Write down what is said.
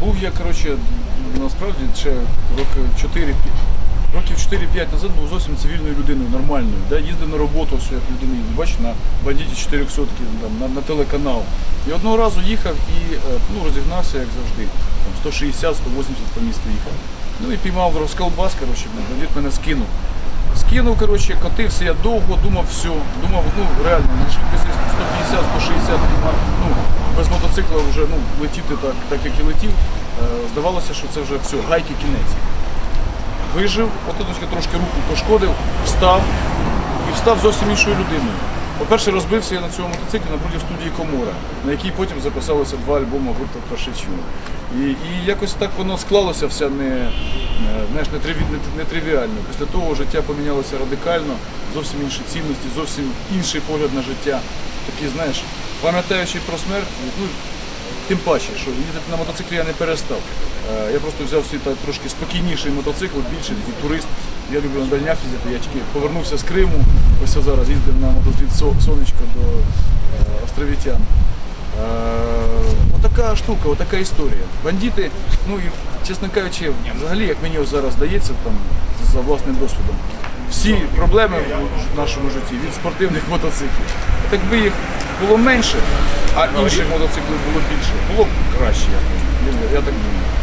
Був я, коротше, насправді ще роки 4 Років 4-5 назад був зовсім цивільною людиною, нормальною. Да? Їздив на роботу, все як людина їздить. Бачиш, на бандиті 400 там, на, на телеканал. І одного разу їхав і е, ну, розігнався, як завжди. Там 160-180 по місту їхав. Ну і піймав розколбас, коротше, бандит мене скинув. Скинув, коротше, котився я довго, думав, все. Думав, ну реально, на швидкості 150-160 ну, без мотоцикла вже ну, летіти так, так як і летів. Е, здавалося, що це вже все, гайки кінець. Вижив, отуточки трошки руку пошкодив, встав і встав зовсім іншою людиною. По-перше, розбився я на цьому мотоциклі напроти студії Комора, на якій потім записалося два альбоми гурту Пташичу. І, і якось так воно склалося все не, е, знаєш, не, не тривіально. Після того життя помінялося радикально, зовсім інші цінності, зовсім інший погляд на життя. Такий, знаєш, пам'ятаючи про смерть, ну, Тим паче, що їздити на мотоциклі я не перестав. Е, Я просто взяв свій трошки спокійніший мотоцикл, більший такий турист. Я люблю на дальнях їздити. Я тільки повернувся з Криму. Ось я зараз їздив на мотозвід сонечко до е, островітян. Е, Отака штука, отака історія. Бандити, ну і чесно кажучи, взагалі, як мені ось зараз здається, там за власним досвідом, всі проблеми в нашому житті від спортивних мотоциклів. Так би їх було менше, а інших мотоциклів було більше, було б краще, я, я так думаю.